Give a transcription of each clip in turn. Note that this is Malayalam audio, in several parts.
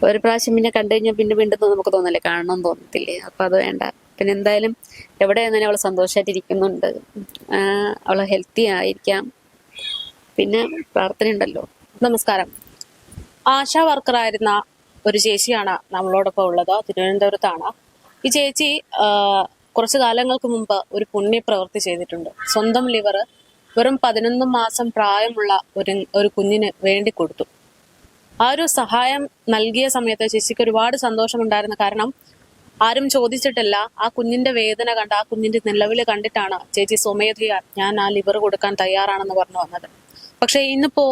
ഒരു പ്രാവശ്യം പിന്നെ കണ്ടു കഴിഞ്ഞാൽ പിന്നെ വീണ്ടും നമുക്ക് തോന്നില്ലേ കാണണം തോന്നത്തില്ലേ? അപ്പൊ അത് വേണ്ട. പിന്നെ എന്തായാലും എവിടെ തന്നെ അവൾ സന്തോഷമായിട്ടിരിക്കുന്നുണ്ട് അവൾ ഹെൽത്തി ആയിരിക്കാം. പിന്നെ പ്രാർത്ഥന ഉണ്ടല്ലോ. നമസ്കാരം. ആശാ വർക്കറായിരുന്ന ഒരു ചേച്ചിയാണ് നമ്മളോടൊപ്പം ഉള്ളത്. തിരുവനന്തപുരത്താണ്. ഈ ചേച്ചി കുറച്ചു കാലങ്ങൾക്ക് മുമ്പ് ഒരു പുണ്യ പ്രവൃത്തി ചെയ്തിട്ടുണ്ട്. സ്വന്തം ലിവർ വെറും പതിനൊന്ന് മാസം പ്രായമുള്ള ഒരു ഒരു കുഞ്ഞിന് വേണ്ടി കൊടുത്തു. ആ ഒരു സഹായം നൽകിയ സമയത്ത് ചേച്ചിക്ക് ഒരുപാട് സന്തോഷമുണ്ടായിരുന്നു കാരണം ആരും ചോദിച്ചിട്ടില്ല. ആ കുഞ്ഞിന്റെ വേദന കണ്ട് ആ കുഞ്ഞിന്റെ നിലവിൽ കണ്ടിട്ടാണ് ചേച്ചി സ്വമേധയ ഞാൻ ആ ലിവർ കൊടുക്കാൻ തയ്യാറാണെന്ന് പറഞ്ഞു വന്നത്. പക്ഷെ ഇന്നിപ്പോ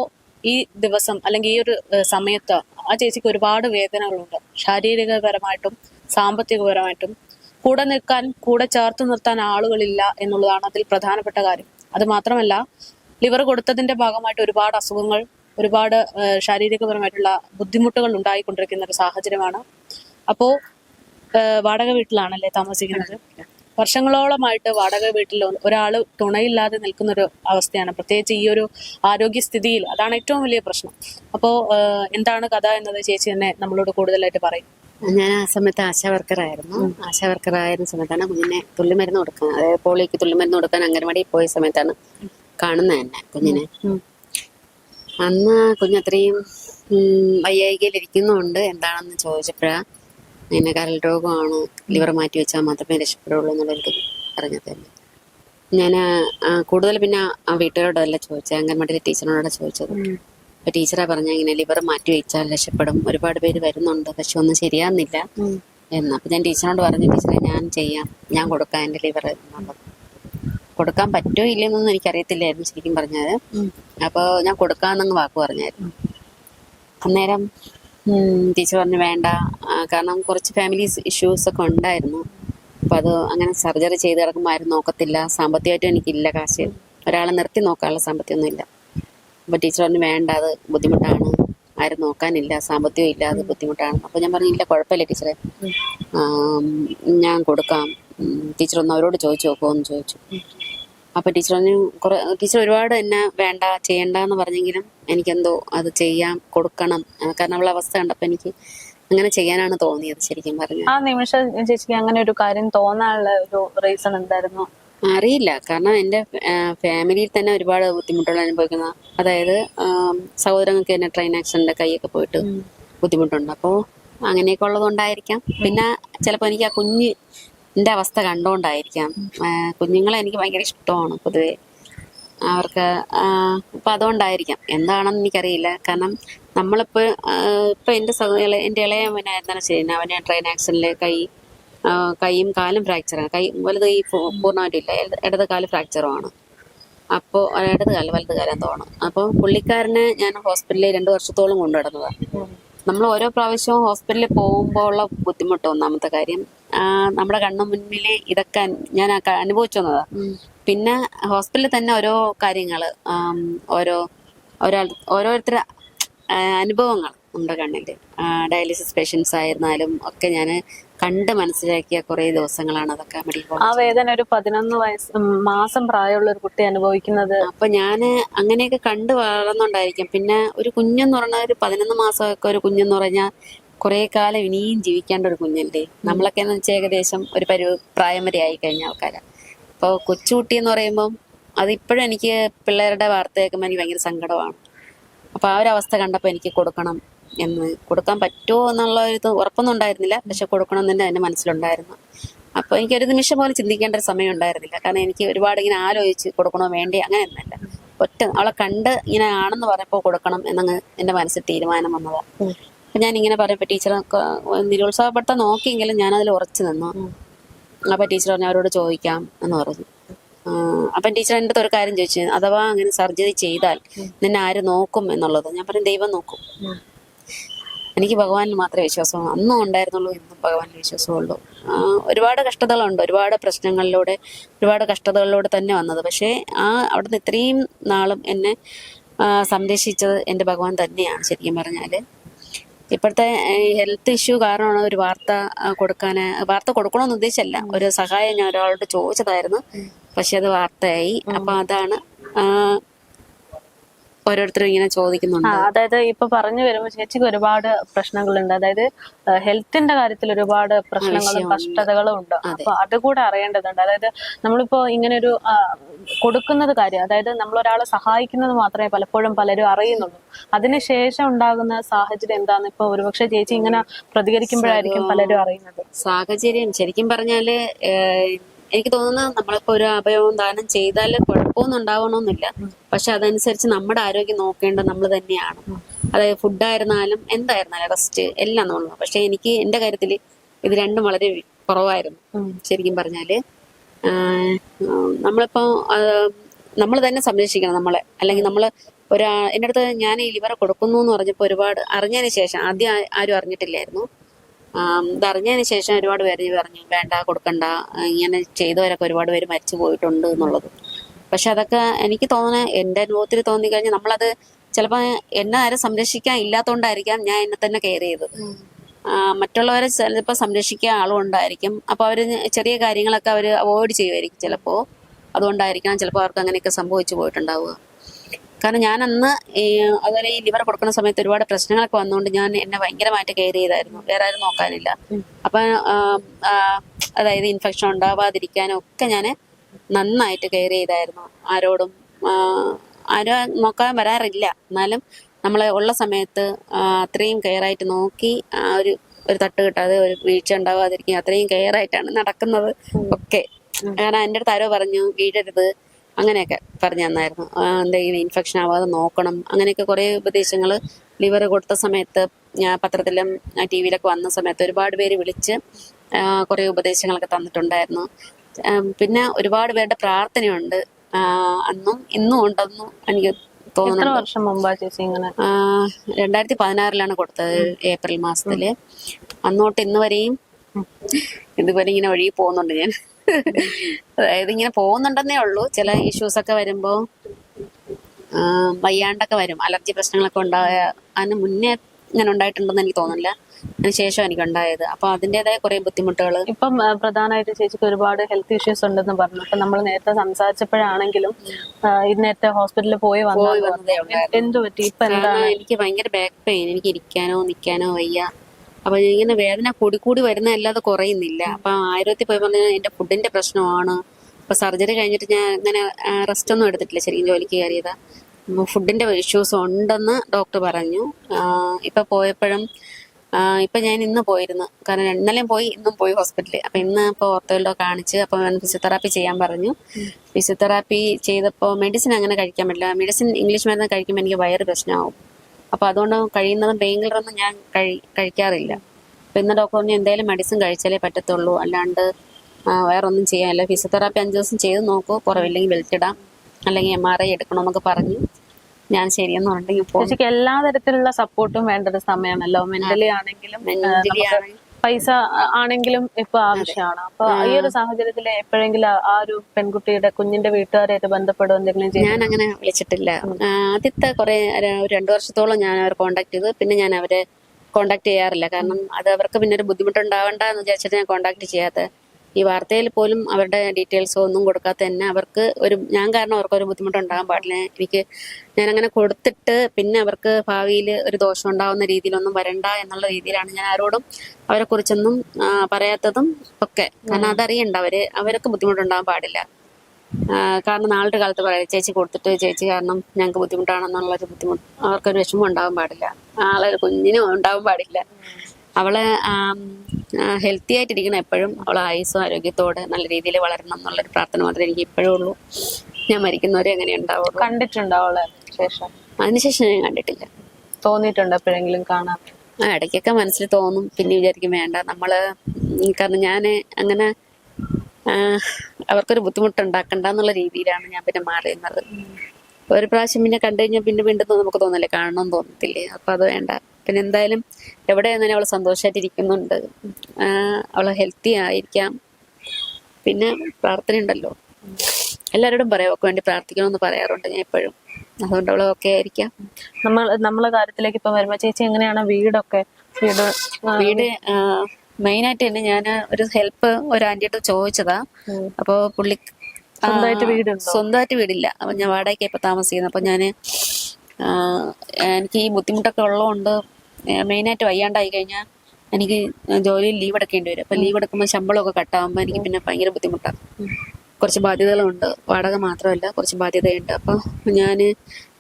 ഈ ദിവസം അല്ലെങ്കിൽ ഈ ഒരു സമയത്ത് ആ ചേച്ചിക്ക് ഒരുപാട് വേദനകളുണ്ട്. ശാരീരികപരമായിട്ടും സാമ്പത്തികപരമായിട്ടും. കൂടെ നിൽക്കാൻ കൂടെ ചേർത്ത് നിർത്താൻ ആളുകളില്ല എന്നുള്ളതാണ് അതിൽ പ്രധാനപ്പെട്ട കാര്യം. അത് മാത്രമല്ല ലിവർ കൊടുത്തതിന്റെ ഭാഗമായിട്ട് ഒരുപാട് അസുഖങ്ങൾ ഒരുപാട് ശാരീരികപരമായിട്ടുള്ള ബുദ്ധിമുട്ടുകൾ ഉണ്ടായിക്കൊണ്ടിരിക്കുന്ന ഒരു സാഹചര്യമാണ്. അപ്പോ വാടക വീട്ടിലാണല്ലേ താമസിക്കുന്നത്? വർഷങ്ങളോളമായിട്ട് വാടക വീട്ടിൽ ഒരാൾ തുണയില്ലാതെ നിൽക്കുന്ന ഒരു അവസ്ഥയാണ്. പ്രത്യേകിച്ച് ഈ ഒരു ആരോഗ്യസ്ഥിതിയിൽ അതാണ് ഏറ്റവും വലിയ പ്രശ്നം. അപ്പോ എന്താണ് കഥ എന്നത് ചേച്ചി തന്നെ നമ്മളോട് കൂടുതലായിട്ട് പറയും. ഞാൻ ആ സമയത്ത് ആശാ വർക്കറായിരുന്നു. ആശാ വർക്കറായിരുന്ന സമയത്താണ് കുഞ്ഞിനെ തുള്ളിമരുന്ന് കൊടുക്കാൻ അതായത് പോളിയോക്ക് തുള്ളിമരുന്ന് കൊടുക്കാൻ അംഗൻവാടിയിൽ പോയ സമയത്താണ് കാണുന്നത് തന്നെ കുഞ്ഞിനെ. അന്ന് കുഞ്ഞ് അത്രയും വയ്യായികയിൽ ഇരിക്കുന്നുണ്ട് എന്താണെന്ന് ചോദിച്ചപ്പോഴാണ് ഇങ്ങനെ കരൽ രോഗമാണ് ലിവർ മാറ്റി വെച്ചാൽ മാത്രമേ രക്ഷപ്പെടുള്ളൂ എന്നുള്ളൊരു പറഞ്ഞത് തന്നെ ഞാൻ കൂടുതൽ പിന്നെ ആ വീട്ടുകാരോടല്ല ചോദിച്ചത് അംഗൻവാടിയിലെ ടീച്ചറിനോടാണ് ചോദിച്ചത്. അപ്പൊ ടീച്ചറാ പറഞ്ഞ ഇങ്ങനെ ലിവർ മാറ്റി വെച്ചാൽ രക്ഷപ്പെടും. ഒരുപാട് പേര് വരുന്നുണ്ട് പക്ഷെ ഒന്നും ശരിയാകുന്നില്ല എന്ന്. അപ്പൊ ഞാൻ ടീച്ചറിനോട് പറഞ്ഞു ടീച്ചറെ ഞാൻ ചെയ്യാം. ഞാൻ കൊടുക്കാം എന്റെ ലിവർ എന്നുള്ളത്. കൊടുക്കാൻ പറ്റുമോ ഇല്ലെന്നൊന്നും എനിക്കറിയത്തില്ലായിരുന്നു ശരിക്കും പറഞ്ഞത്. അപ്പോൾ ഞാൻ കൊടുക്കാമെന്നങ്ങ് വാക്ക് പറഞ്ഞായിരുന്നു. അന്നേരം ടീച്ചർ പറഞ്ഞു വേണ്ട. കാരണം കുറച്ച് ഫാമിലി ഇഷ്യൂസ് ഒക്കെ ഉണ്ടായിരുന്നു. അപ്പോൾ അത് അങ്ങനെ സർജറി ചെയ്ത് കിടക്കുമ്പോൾ ആരും നോക്കത്തില്ല. സാമ്പത്തികമായിട്ടും എനിക്കില്ല കാശ്. ഒരാളെ നിർത്തി നോക്കാനുള്ള സാമ്പത്തികമൊന്നും ഇല്ല അപ്പോൾ ടീച്ചർ പറഞ്ഞു വേണ്ട അത് ബുദ്ധിമുട്ടാണ്. ആരും നോക്കാനില്ല. സാമ്പത്തികം ഇല്ല അത് ബുദ്ധിമുട്ടാണ്. അപ്പോൾ ഞാൻ പറഞ്ഞു ഇല്ല കുഴപ്പമില്ല ടീച്ചറെ. ഞാൻ കൊടുക്കാം. ടീച്ചർ ഒന്ന് അവരോട് ചോദിച്ചു നോക്കുമോ എന്ന് ചോദിച്ചു. അപ്പൊ ടീച്ചർ പറഞ്ഞു കുറെ ടീച്ചർ ഒരുപാട് എന്നെ വേണ്ട ചെയ്യണ്ട എന്ന് പറഞ്ഞെങ്കിലും എനിക്കെന്തോ അത് ചെയ്യാം കൊടുക്കണം. കാരണം അവളെ അവസ്ഥ കണ്ടപ്പോ എനിക്ക് അങ്ങനെ ചെയ്യാനാണ് തോന്നിയത് ശരിക്കും പറഞ്ഞു. ആ നിമിഷം ചേച്ചിക്ക് അങ്ങനെ ഒരു കാര്യം തോന്നാനുള്ള ഒരു റീസൺ എന്തായിരുന്നു? അറിയില്ല. കാരണം എന്റെ ഫാമിലിയിൽ തന്നെ ഒരുപാട് ബുദ്ധിമുട്ടുകൾ അനുഭവിക്കുന്ന അതായത് സഹോദരങ്ങൾക്ക് തന്നെ ട്രെയിൻ ആക്സിഡന്റ് കൈയൊക്കെ പോയിട്ട് ബുദ്ധിമുട്ടുണ്ട്. അപ്പോൾ അങ്ങനെയൊക്കെ ഉള്ളതുകൊണ്ടായിരിക്കാം. പിന്നെ ചിലപ്പോൾ എനിക്ക് ആ കുഞ്ഞ് എന്റെ അവസ്ഥ കണ്ടുകൊണ്ടായിരിക്കാം കുഞ്ഞുങ്ങളെ എനിക്ക് ഭയങ്കര ഇഷ്ടമാണ് പൊതുവെ. അവർക്ക് അപ്പൊ അതുകൊണ്ടായിരിക്കാം. എന്താണെന്ന് എനിക്കറിയില്ല. കാരണം നമ്മളിപ്പോ ആ, സഹോദരി എന്റെ സഹോദര എന്റെ എന്താണ് ശരി. അവനെ ട്രെയിൻ ആക്സിഡന്റിൽ കൈ കൈയും കാലും ഫ്രാക്ചറാണ് കൈ വലത് കൈ പൂർണമായിട്ടില്ല. ഇടത് കാൽ ഫ്രാക്ചറുമാണ് അപ്പോൾ ഇടത് കാൽ വലത് കാലം തോന്നും അപ്പോൾ പുള്ളിക്കാരനെ ഞാൻ ഹോസ്പിറ്റലിൽ രണ്ട് വർഷത്തോളം കൊണ്ടുനടന്നതാണ് നമ്മൾ ഓരോ പ്രാവശ്യവും ഹോസ്പിറ്റലിൽ പോകുമ്പോൾ ഉള്ള ബുദ്ധിമുട്ട് ഒന്നാമത്തെ കാര്യം. നമ്മുടെ കണ്ണു മുന്നിൽ ഇതൊക്കെ ഞാൻ അനുഭവിച്ചു വന്നതാ. പിന്നെ ഹോസ്പിറ്റലിൽ തന്നെ ഓരോ കാര്യങ്ങൾ ഓരോ ഒരാൾ ഓരോരുത്തരുടെ ആ, അനുഭവങ്ങൾ നമ്മുടെ കണ്ണിൽ ഡയാലിസിസ് പേഷ്യൻസ് ആയിരുന്നാലും ഒക്കെ ഞാൻ കണ്ട് മനസ്സിലാക്കിയ കുറേ ദിവസങ്ങളാണ് അതൊക്കെ മെഡിക്കൽ ആ വേദന ഒരു പതിനൊന്ന് വയസ്സ് മാസം പ്രായമുള്ള ഒരു കുട്ടി അനുഭവിക്കുന്നത്. അപ്പൊ ഞാൻ അങ്ങനെയൊക്കെ കണ്ട് വളർന്നുണ്ടായിരിക്കും. പിന്നെ ഒരു കുഞ്ഞെന്ന് പറഞ്ഞാൽ ഒരു പതിനൊന്ന് മാസമൊക്കെ ഒരു കുഞ്ഞെന്ന് പറഞ്ഞാൽ കുറെ കാലം ഇനിയും ജീവിക്കേണ്ട ഒരു കുഞ്ഞല്ലേ? നമ്മളൊക്കെ എന്ന് വെച്ചാൽ ഏകദേശം ഒരു പരു പ്രായം വരെ ആയി കഴിഞ്ഞ ആൾക്കാരാണ് അപ്പോൾ കൊച്ചുകുട്ടി എന്ന് പറയുമ്പം അത് ഇപ്പോഴും എനിക്ക് പിള്ളേരുടെ വാർത്ത കേൾക്കുമ്പോൾ എനിക്ക് ഭയങ്കര സങ്കടമാണ്. അപ്പോൾ ആ ഒരു അവസ്ഥ കണ്ടപ്പോൾ എനിക്ക് കൊടുക്കണം എന്ന്. കൊടുക്കാൻ പറ്റുമോ എന്നുള്ള ഒരു ഇത് ഉറപ്പൊന്നും ഉണ്ടായിരുന്നില്ല. പക്ഷെ കൊടുക്കണം എന്ന് തന്നെ എന്റെ മനസ്സിലുണ്ടായിരുന്നു. അപ്പോൾ എനിക്ക് ഒരു നിമിഷം പോലും ചിന്തിക്കേണ്ട ഒരു സമയം ഉണ്ടായിരുന്നില്ല. കാരണം എനിക്ക് ഒരുപാട് ഇങ്ങനെ ആലോചിച്ച് കൊടുക്കണോ വേണ്ടി ഒന്നല്ല ഒറ്റ അവളെ കണ്ട് ഇങ്ങനെ ആണെന്ന് പറഞ്ഞപ്പോൾ കൊടുക്കണം എന്നങ്ങ് എന്റെ മനസ്സിൽ തീരുമാനം വന്നതാണ് ഞാൻ ഇങ്ങനെ പറഞ്ഞപ്പോൾ ടീച്ചർ നിരുത്സാഹപ്പെടുത്താൻ നോക്കിയെങ്കിലും ഞാനതിൽ ഉറച്ചു നിന്നു. അപ്പം ടീച്ചർ പറഞ്ഞു അവരോട് ചോദിക്കാം എന്ന് പറഞ്ഞു. അപ്പൊ ടീച്ചർ എന്റെ അടുത്ത് ഒരു കാര്യം ചോദിച്ചു. അഥവാ അങ്ങനെ സർജറി ചെയ്താൽ നിന്നെ ആര് നോക്കും എന്നുള്ളത്. ഞാൻ പറഞ്ഞു ദൈവം നോക്കും. എനിക്ക് ഭഗവാനിൽ മാത്രമേ വിശ്വാസമുള്ളൂ അന്നും ഉണ്ടായിരുന്നുള്ളൂ ഇന്നും ഭഗവാനിൽ വിശ്വാസമുള്ളൂ ഒരുപാട് കഷ്ടതകളുണ്ട്. ഒരുപാട് പ്രശ്നങ്ങളിലൂടെ ഒരുപാട് കഷ്ടതകളിലൂടെ തന്നെ വന്നത്. പക്ഷേ ആ അവിടുന്ന് ഇത്രയും നാളും എന്നെ സംരക്ഷിച്ചത് എന്റെ ഭഗവാൻ തന്നെയാണ് ശരിക്കും പറഞ്ഞാൽ ഇപ്പോഴത്തെ ഹെൽത്ത് ഇഷ്യൂ കാരണമാണ് ഒരു വാർത്ത കൊടുക്കാൻ വാർത്ത കൊടുക്കണമെന്ന് ഉദ്ദേശമല്ല ഒരു സഹായം ഞാൻ ഒരാളോട് ചോദിച്ചതായിരുന്നു. പക്ഷെ അത് വാർത്തയായി. അപ്പൊ അതാണ് ആ, ഓരോരുത്തരും ഇങ്ങനെ ചോദിക്കുന്നുണ്ട്. അതായത് ഇപ്പൊ പറഞ്ഞു വരുമ്പോൾ ചേച്ചിക്ക് ഒരുപാട് പ്രശ്നങ്ങളുണ്ട്. അതായത് ഹെൽത്തിന്റെ കാര്യത്തിൽ ഒരുപാട് പ്രശ്നങ്ങളും കഷ്ടതകളും ഉണ്ട്. അപ്പൊ അതുകൂടെ അറിയേണ്ടതുണ്ട്. അതായത് നമ്മളിപ്പോ ഇങ്ങനെ ഒരു കൊടുക്കുന്നത് കാര്യം അതായത് നമ്മൾ ഒരാളെ സഹായിക്കുന്നത് മാത്രമേ പലപ്പോഴും പലരും അറിയുന്നുള്ളൂ. അതിനുശേഷം ഉണ്ടാകുന്ന സാഹചര്യം എന്താന്ന് ഇപ്പൊ ഒരുപക്ഷെ ചേച്ചി ഇങ്ങനെ പ്രതികരിക്കുമ്പോഴായിരിക്കും പലരും അറിയുന്നത്. സാഹചര്യം ശരിക്കും പറഞ്ഞാൽ എനിക്ക് തോന്നുന്നത് നമ്മളിപ്പോ ഒരു അവയവം ദാനം ചെയ്താൽ കുഴപ്പമൊന്നും ഉണ്ടാവണമെന്നില്ല പക്ഷെ അതനുസരിച്ച് നമ്മുടെ ആരോഗ്യം നോക്കേണ്ടത് നമ്മൾ തന്നെയാണ്. അതായത് ഫുഡായിരുന്നാലും എന്തായിരുന്നാലും റെസ്റ്റ് എല്ലാം നമ്മൾ പക്ഷെ എനിക്ക് എന്റെ കാര്യത്തിൽ ഇത് രണ്ടും വളരെ കുറവായിരുന്നു. ശരിക്കും പറഞ്ഞാൽ നമ്മളിപ്പോ നമ്മൾ തന്നെ സംരക്ഷിക്കണം നമ്മളെ. അല്ലെങ്കിൽ നമ്മൾ ഒരാ എന്റെ അടുത്ത് ഞാൻ ഈ ലിവർ കൊടുക്കുന്നു എന്ന് പറഞ്ഞപ്പോൾ ഒരുപാട് അറിഞ്ഞതിന് ശേഷം ആദ്യം ആരും അറിഞ്ഞിട്ടില്ലായിരുന്നു. ഇതറിഞ്ഞതിന് ശേഷം ഒരുപാട് പേര് പറഞ്ഞു വേണ്ട കൊടുക്കണ്ട. ഇങ്ങനെ ചെയ്തവരൊക്കെ ഒരുപാട് പേര് മരിച്ചു പോയിട്ടുണ്ട് എന്നുള്ളത്. പക്ഷെ അതൊക്കെ എനിക്ക് തോന്നുന്നത് എന്റെ അനുഭവത്തിൽ തോന്നി കഴിഞ്ഞാൽ നമ്മളത് ചിലപ്പോൾ എന്നെ ആരും സംരക്ഷിക്കാൻ ഇല്ലാത്തതുകൊണ്ടായിരിക്കാം ഞാൻ എന്നെ തന്നെ കെയർ ചെയ്തത്. മറ്റുള്ളവരെ ചിലപ്പോൾ സംരക്ഷിക്കാൻ ആളും ഉണ്ടായിരിക്കും. അപ്പോൾ അവർ ചെറിയ കാര്യങ്ങളൊക്കെ അവർ അവോയ്ഡ് ചെയ്യുമായിരിക്കും ചിലപ്പോൾ അതുകൊണ്ടായിരിക്കണം ചിലപ്പോൾ അവർക്ക് അങ്ങനെയൊക്കെ സംഭവിച്ചു പോയിട്ടുണ്ടാവുക. കാരണം ഞാൻ അന്ന് അതുപോലെ ഈ ലിവർ കൊടുക്കുന്ന സമയത്ത് ഒരുപാട് പ്രശ്നങ്ങളൊക്കെ വന്നുകൊണ്ട് ഞാൻ എന്നെ ഭയങ്കരമായിട്ട് കെയർ ചെയ്തായിരുന്നു. വേറെ ആരും നോക്കാനില്ല. അപ്പൊ അതായത് ഇൻഫെക്ഷൻ ഉണ്ടാവാതിരിക്കാനും ഒക്കെ ഞാൻ നന്നായിട്ട് കെയർ ചെയ്തായിരുന്നു. ആരോടും ആരും നോക്കാൻ വരാറില്ല. എന്നാലും നമ്മളെ ഉള്ള സമയത്ത് അത്രയും കെയർ ആയിട്ട് നോക്കി ആ ഒരു ഒരു തട്ട് കിട്ടാതെ ഒരു വീഴ്ച ഉണ്ടാവാതിരിക്കുക അത്രയും കെയർ ആയിട്ടാണ് നടക്കുന്നത് ഒക്കെ. കാരണം എന്റെ അടുത്ത് ആരോ പറഞ്ഞു വീഴരുത്. അങ്ങനെയൊക്കെ പറഞ്ഞു തന്നായിരുന്നു. എന്തെങ്കിലും ഇൻഫെക്ഷൻ ആവാതെ നോക്കണം. അങ്ങനെയൊക്കെ കുറേ ഉപദേശങ്ങൾ ലിവർ കൊടുത്ത സമയത്ത് ഞാൻ പത്രത്തിലും ടി വിയിലൊക്കെ വന്ന സമയത്ത് ഒരുപാട് പേര് വിളിച്ച് കുറേ ഉപദേശങ്ങളൊക്കെ തന്നിട്ടുണ്ടായിരുന്നു. പിന്നെ ഒരുപാട് പേരുടെ പ്രാർത്ഥനയുണ്ട്. അന്നും ഇന്നും ഉണ്ടെന്നും എനിക്ക് തോന്നുന്നു വർഷം മുമ്പാ ചേച്ചി ഇങ്ങനെ? രണ്ടായിരത്തി പതിനാറിലാണ് കൊടുത്തത് ഏപ്രിൽ മാസത്തിൽ. അന്നോട്ട് ഇന്ന് വരെയും ഇതുപോലെ ഇങ്ങനെ വഴി പോകുന്നുണ്ട് ഞാൻ. അതായത് ഇങ്ങനെ പോകുന്നുണ്ടെന്നേ ഉള്ളൂ. ചില ഇഷ്യൂസ് ഒക്കെ വരുമ്പോ വയ്യാണ്ടൊക്കെ വരും. അലർജി പ്രശ്നങ്ങളൊക്കെ ഉണ്ടായ അതിന് മുന്നേ ഞാൻ ഉണ്ടായിട്ടുണ്ടെന്ന് എനിക്ക് തോന്നുന്നില്ല. അതിനുശേഷം എനിക്ക് ഉണ്ടായത്. അപ്പൊ അതിന്റെതായ കുറെ ബുദ്ധിമുട്ടുകൾ ഇപ്പം പ്രധാനമായിട്ട് ചേച്ചിക്ക് ഒരുപാട് ഹെൽത്ത് ഇഷ്യൂസ് ഉണ്ടെന്ന് പറഞ്ഞു. അപ്പൊ നമ്മൾ നേരത്തെ സംസാരിച്ചപ്പോഴാണെങ്കിലും നേരത്തെ ഹോസ്പിറ്റലിൽ പോയി വന്നു. എന്ത് പറ്റി? എനിക്ക് ഭയങ്കര ബാക്ക് പെയിൻ എനിക്ക് ഇരിക്കാനോ നിൽക്കാനോ വയ്യ. അപ്പൊ ഇങ്ങനെ വേദന കൂടി കൂടി വരുന്ന അല്ലാതെ കുറയുന്നില്ല. അപ്പൊ ആയിരത്തി പോയി പറഞ്ഞാൽ എന്റെ ഫുഡിന്റെ പ്രശ്നമാണ്. അപ്പൊ സർജറി കഴിഞ്ഞിട്ട് ഞാൻ അങ്ങനെ റെസ്റ്റ് ഒന്നും എടുത്തിട്ടില്ല ശരിക്കും ജോലിക്ക് കയറിയതാ. ഫുഡിന്റെ ഇഷ്യൂസ് ഉണ്ടെന്ന് ഡോക്ടർ പറഞ്ഞു. ഇപ്പൊ പോയപ്പോഴും ഇപ്പൊ ഞാൻ ഇന്ന് പോയിരുന്നു. കാരണം ഇന്നലെയും പോയി ഇന്നും പോയി ഹോസ്പിറ്റലിൽ അപ്പൊ ഇന്ന് ഇപ്പൊ ഓർത്തോയിലോ കാണിച്ച് അപ്പൊ ഫിസിയോതെറാപ്പി ചെയ്യാൻ പറഞ്ഞു. ഫിസിയോതെറാപ്പി ചെയ്തപ്പോൾ മെഡിസിൻ അങ്ങനെ കഴിക്കാൻ പറ്റില്ല. മെഡിസിൻ ഇംഗ്ലീഷ് മരുന്ന് കഴിക്കുമ്പോൾ എനിക്ക് വയറ് പ്രശ്നമാവും. അപ്പൊ അതുകൊണ്ട് കഴിയുന്നതും പെയിൻ ഞാൻ കഴി കഴിക്കാറില്ല. അപ്പൊ ഇന്ന് ഡോക്ടർ പറഞ്ഞു എന്തായാലും മെഡിസിൻ കഴിച്ചാലേ പറ്റത്തുള്ളൂ. അല്ലാണ്ട് വേറൊന്നും ചെയ്യാനില്ല. ഫിസിയോതെറാപ്പി അഞ്ച് ദിവസം ചെയ്ത് നോക്കൂ. കുറവില്ലെങ്കിൽ ബെൽറ്റ് ഇടാം. അല്ലെങ്കിൽ എം ആർ ഐ എടുക്കണമെന്നൊക്കെ പറഞ്ഞു. ഞാൻ ശരിയെന്ന് പറഞ്ഞിട്ടുണ്ടെങ്കിൽ എല്ലാ തരത്തിലുള്ള സപ്പോർട്ടും വേണ്ട ഒരു സമയമാണല്ലോ. മെന്റലി ആണെങ്കിലും. പൈസ ആണെങ്കിലും ഇപ്പൊ ആവശ്യമാണ്. അപ്പൊ ഈ ഒരു സാഹചര്യത്തിൽ എപ്പോഴെങ്കിലും ആ- ഒരു പെൺകുട്ടിയുടെ കുഞ്ഞിന്റെ വീട്ടുകാരായിട്ട് ബന്ധപ്പെടുക എന്തെങ്കിലും ഞാൻ അങ്ങനെ വിളിച്ചിട്ടില്ല. ആദ്യത്തെ കുറെ ഒരു രണ്ടു വർഷത്തോളം ഞാൻ അവർ കോണ്ടാക്ട് ചെയ്തു. പിന്നെ ഞാൻ അവരെ കോണ്ടാക്ട് ചെയ്യാറില്ല. കാരണം അത് അവർക്ക് പിന്നെ ഒരു ബുദ്ധിമുട്ടുണ്ടാവണ്ട എന്ന് വിചാരിച്ചിട്ട് ഞാൻ കോണ്ടാക്ട് ചെയ്യാത്ത ഈ വാർത്തയിൽ പോലും അവരുടെ ഡീറ്റെയിൽസോ ഒന്നും കൊടുക്കാത്ത തന്നെ അവർക്ക് ഒരു ഞാൻ കാരണം അവർക്ക് ഒരു ബുദ്ധിമുട്ടുണ്ടാകാൻ പാടില്ല. എനിക്ക് ഞാൻ അങ്ങനെ കൊടുത്തിട്ട് പിന്നെ അവർക്ക് ഭാവിയിൽ ഒരു ദോഷം ഉണ്ടാവുന്ന രീതിയിലൊന്നും വരണ്ട എന്നുള്ള രീതിയിലാണ് ഞാൻ ആരോടും അവരെ കുറിച്ചൊന്നും പറയാത്തതും ഒക്കെ. കാരണം അതറിയണ്ട അവർ. അവർക്ക് ബുദ്ധിമുട്ടുണ്ടാകാൻ പാടില്ല. കാരണം നാളത്തെ കാലത്ത് പറയാം ചേച്ചി കൊടുത്തിട്ട് ചേച്ചി കാരണം ഞങ്ങൾക്ക് ബുദ്ധിമുട്ടാണെന്നുള്ളൊരു ബുദ്ധിമുട്ട് അവർക്കൊരു വിഷമം ഉണ്ടാവാൻ പാടില്ല. ആളൊരു കുഞ്ഞിനും ഉണ്ടാവാൻ പാടില്ല. അവൾ ഹെൽത്തി ആയിട്ടിരിക്കണം എപ്പോഴും. അവൾ ആയുസ്സും ആരോഗ്യത്തോടെ നല്ല രീതിയിൽ വളരണം എന്നുള്ളൊരു പ്രാർത്ഥന മാത്രമേ എനിക്ക് ഇപ്പോഴും ഉള്ളൂ. ഞാൻ മരിക്കുന്നവരെ അങ്ങനെ ഉണ്ടാവുള്ളൂ. കണ്ടിട്ടുണ്ടോ അവളെ ശേഷം? അതിനുശേഷം ഞാൻ കണ്ടിട്ടില്ല. തോന്നിയിട്ടുണ്ടോ എപ്പോഴെങ്കിലും കാണാൻ? ആ ഇടയ്ക്കൊക്കെ മനസ്സിൽ തോന്നും. പിന്നെ വിചാരിക്കും വേണ്ട നമ്മൾ കാരണം ഞാൻ അങ്ങനെ അവർക്കൊരു ബുദ്ധിമുട്ടുണ്ടാക്കണ്ട എന്നുള്ള രീതിയിലാണ് ഞാൻ പിന്നെ മാറിയുന്നത് ഒരു പ്രാവശ്യം പിന്നെ കണ്ടു കഴിഞ്ഞാൽ പിന്നെ വീണ്ടും നമുക്ക് തോന്നില്ലേ കാണണം തോന്നത്തില്ലേ? അപ്പൊ അത് വേണ്ട. പിന്നെ എന്തായാലും എവിടെ തന്നെ അവൾ സന്തോഷമായിട്ടിരിക്കുന്നുണ്ട് ഇരിക്കുന്നുണ്ട് അവൾ ഹെൽത്തി ആയിരിക്കാം. പിന്നെ പ്രാർത്ഥന ഉണ്ടല്ലോ എല്ലാവരോടും പറയാം അവൾക്ക് വേണ്ടി പ്രാർത്ഥിക്കണമെന്ന് പറയാറുണ്ട് ഞാൻ എപ്പോഴും. അതുകൊണ്ട് അവൾ ഓക്കെ ആയിരിക്കാം. നമ്മൾ നമ്മളെ കാര്യത്തിലേക്ക് ഇപ്പൊ വരുമ്പോ ചേച്ചി എങ്ങനെയാണ് വീടൊക്കെ? വീട് വീട് മെയിനായിട്ട് തന്നെ ഞാൻ ഒരു ഹെൽപ്പ് ഒരു ആന്റിയോട് ചോദിച്ചതാ. അപ്പോൾ അപ്പൊ പുള്ളി സ്വന്തമായിട്ട് വീട് സ്വന്തമായിട്ട് വീടില്ല. അപ്പൊ ഞാൻ വാടകയ്ക്ക് ഇപ്പൊ താമസിക്കുന്നത്. അപ്പൊ ഞാൻ ആഹ് എനിക്ക് ഈ ബുദ്ധിമുട്ടൊക്കെ ഉള്ളതുകൊണ്ട് മെയിനായിട്ട് വയ്യാണ്ടായി കഴിഞ്ഞാൽ എനിക്ക് ജോലിയിൽ ലീവ് എടുക്കേണ്ടി വരും. അപ്പൊ ലീവ് എടുക്കുമ്പോൾ ശമ്പളമൊക്കെ കട്ടാകുമ്പോൾ എനിക്ക് പിന്നെ ഭയങ്കര ബുദ്ധിമുട്ടാണ്. കുറച്ച് ബാധ്യതകളുണ്ട്. വാടക മാത്രമല്ല കുറച്ച് ബാധ്യതയുണ്ട്. അപ്പൊ ഞാൻ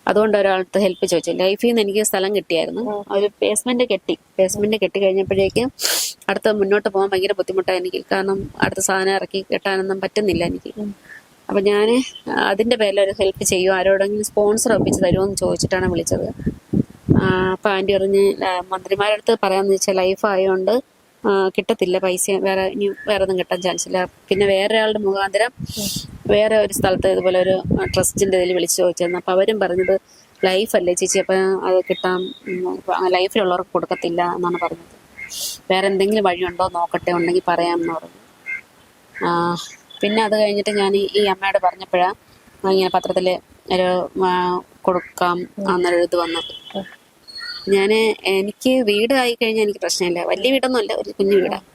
അതുകൊണ്ട് ഒരാളടുത്ത് ഹെൽപ്പ് ചോദിച്ചു. ലൈഫിൽ നിന്ന് എനിക്ക് സ്ഥലം കിട്ടിയായിരുന്നു. ഒരു ബേസ്മെന്റ് കെട്ടി. ബേസ്മെന്റ് കെട്ടി കഴിഞ്ഞപ്പോഴേക്കും അടുത്ത മുന്നോട്ട് പോകാൻ ഭയങ്കര ബുദ്ധിമുട്ടാണ് എനിക്ക്. കാരണം അടുത്ത സാധനം ഇറക്കി കെട്ടാനൊന്നും പറ്റുന്നില്ല എനിക്ക്. അപ്പൊ ഞാൻ അതിന്റെ പേരിൽ ഒരു ഹെൽപ്പ് ചെയ്യും ആരോടെങ്കിലും സ്പോൺസർ ഒപ്പിച്ച് തരുമോ എന്ന് ചോദിച്ചിട്ടാണ് വിളിച്ചത്. അപ്പൊ പറഞ്ഞ് മന്ത്രിമാരുടെ അടുത്ത് പറയാന്ന് വെച്ചാൽ ലൈഫ് ആയതുകൊണ്ട് കിട്ടത്തില്ല പൈസ വേറെ ഇനി വേറെ ഒന്നും കിട്ടാൻ ചാൻസ് ഇല്ല. പിന്നെ വേറെ ഒരാളുടെ മുഖാന്തരം വേറെ ഒരു സ്ഥലത്ത് ഇതുപോലെ ഒരു ട്രസ്റ്റിന്റെ ഇതിൽ വിളിച്ചു ചോദിച്ചിരുന്നു അപ്പൊ അവരും പറഞ്ഞത് ലൈഫ് അല്ലേ ചേച്ചി അപ്പൊ അത് കിട്ടാൻ ലൈഫിലുള്ളവർക്ക് കൊടുക്കത്തില്ല എന്നാണ് പറഞ്ഞത്. വേറെ എന്തെങ്കിലും വഴിയുണ്ടോ നോക്കട്ടെ ഉണ്ടെങ്കിൽ പറയാമെന്ന് പറഞ്ഞു. പിന്നെ അത് കഴിഞ്ഞിട്ട് ഞാൻ ഈ അമ്മയോട് പറഞ്ഞപ്പോഴാണ് ഇങ്ങനെ പത്രത്തിൽ ഒരു കൊടുക്കാം എന്നൊരു ഇത് വന്നത് ഞാൻ എനിക്ക് വീട് ആയി കഴിഞ്ഞാൽ എനിക്ക് പ്രശ്നമില്ല. വലിയ വീടൊന്നും അല്ല ഒരു കുഞ്ഞു വീടാണ്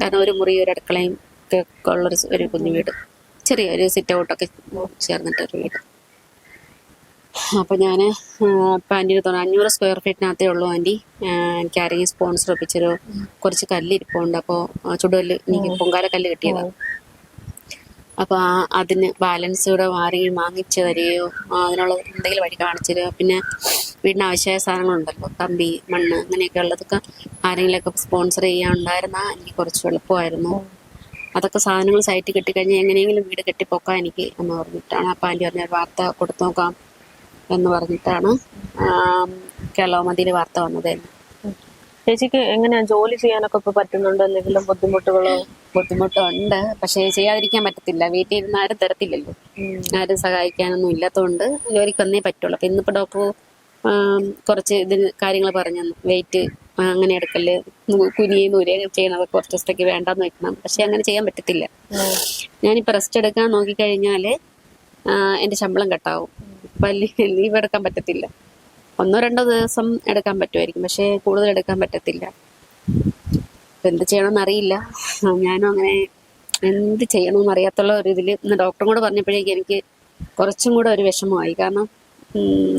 കാരണം ഒരു മുറി ഒരു അടുക്കളയും ഒക്കെ ഉള്ളൊരു ഒരു കുഞ്ഞു വീട്. ചെറിയ ഒരു സിറ്റ് ഔട്ടൊക്കെ ചേർന്നിട്ട് ഒരു വീട്. അപ്പൊ ഞാൻ ഇപ്പം ആന്റിയുടെ തോന്നുന്നു അഞ്ഞൂറ് സ്ക്വയർ ഫീറ്റിനകത്തേ ഉള്ളൂ ആന്റി എനിക്ക് ആരെങ്കിലും സ്പോൺസർ ഒപ്പിച്ചൊരു കുറച്ച് കല്ല് ഇരിപ്പുണ്ട്. അപ്പോൾ ചുടുകല്ല് എനിക്ക് പൊങ്കാല കല്ല് കിട്ടിയതാണ് അപ്പൊ ആ അതിന് ബാലൻസ് കൂടെ ആരെങ്കിലും വാങ്ങിച്ചു തരികയോ അതിനുള്ള എന്തെങ്കിലും വഴി കാണിച്ചു തരിക പിന്നെ വീടിന് ആവശ്യമായ സാധനങ്ങളുണ്ടല്ലോ കമ്പി മണ്ണ് അങ്ങനെയൊക്കെ ഉള്ളതൊക്കെ ആരെങ്കിലുമൊക്കെ സ്പോൺസർ ചെയ്യാനുണ്ടായിരുന്നാൽ എനിക്ക് കുറച്ച് എളുപ്പമായിരുന്നു. അതൊക്കെ സാധനങ്ങൾ സൈറ്റിൽ കിട്ടിക്കഴിഞ്ഞാൽ എങ്ങനെയെങ്കിലും വീട് കെട്ടിപ്പോക്കാൻ എനിക്ക് എന്ന് പറഞ്ഞിട്ടാണ് അപ്പം ആന്റി പറഞ്ഞ വാർത്ത കൊടുത്തു നോക്കാം എന്ന് പറഞ്ഞിട്ടാണ് കേരളമതിയിൽ വാർത്ത വന്നത് ചേച്ചിക്ക് എങ്ങനെയാ ജോലി ചെയ്യാനൊക്കെ ഇപ്പൊ പറ്റുന്നുണ്ടോ? എന്തെങ്കിലും ബുദ്ധിമുട്ടുകളോ? ബുദ്ധിമുട്ടുണ്ട്. പക്ഷേ ചെയ്യാതിരിക്കാൻ പറ്റത്തില്ല. വീട്ടിൽ ഇരുന്ന് ആരും തരത്തില്ലല്ലോ. ആരും സഹായിക്കാനൊന്നും ഇല്ലാത്തതുകൊണ്ട് ജോലിക്ക് വന്നേ പറ്റുള്ളൂ. അപ്പൊ ഇന്നിപ്പോ ഡോക്ടർ കുറച്ച് ഇതിന് കാര്യങ്ങൾ പറഞ്ഞു വെയിറ്റ് അങ്ങനെ എടുക്കൽ കുനിയും നൂരുകയും ചെയ്യണതൊക്കെ കുറച്ച് ദിവസത്തേക്ക് വേണ്ടെന്ന് വെക്കണം. പക്ഷെ അങ്ങനെ ചെയ്യാൻ പറ്റത്തില്ല. ഞാനിപ്പോ റെസ്റ്റ് എടുക്കാൻ നോക്കിക്കഴിഞ്ഞാൽ എന്റെ ശമ്പളം കട്ടാവും. അപ്പൊ ലീവ് എടുക്കാൻ പറ്റത്തില്ല. ഒന്നോ രണ്ടോ ദിവസം എടുക്കാൻ പറ്റുമായിരിക്കും. പക്ഷേ കൂടുതൽ എടുക്കാൻ പറ്റത്തില്ല. എന്ത് ചെയ്യണമെന്ന് അറിയില്ല. ഞാനും അങ്ങനെ എന്ത് ചെയ്യണമെന്ന് അറിയാത്തുള്ള ഒരു ഇതിൽ ഇന്ന് ഡോക്ടറും കൂടെ പറഞ്ഞപ്പോഴേക്കും എനിക്ക് കുറച്ചും കൂടെ ഒരു വിഷമമായി. കാരണം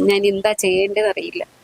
ഞാൻ എന്താ ചെയ്യേണ്ടത് അറിയില്ല.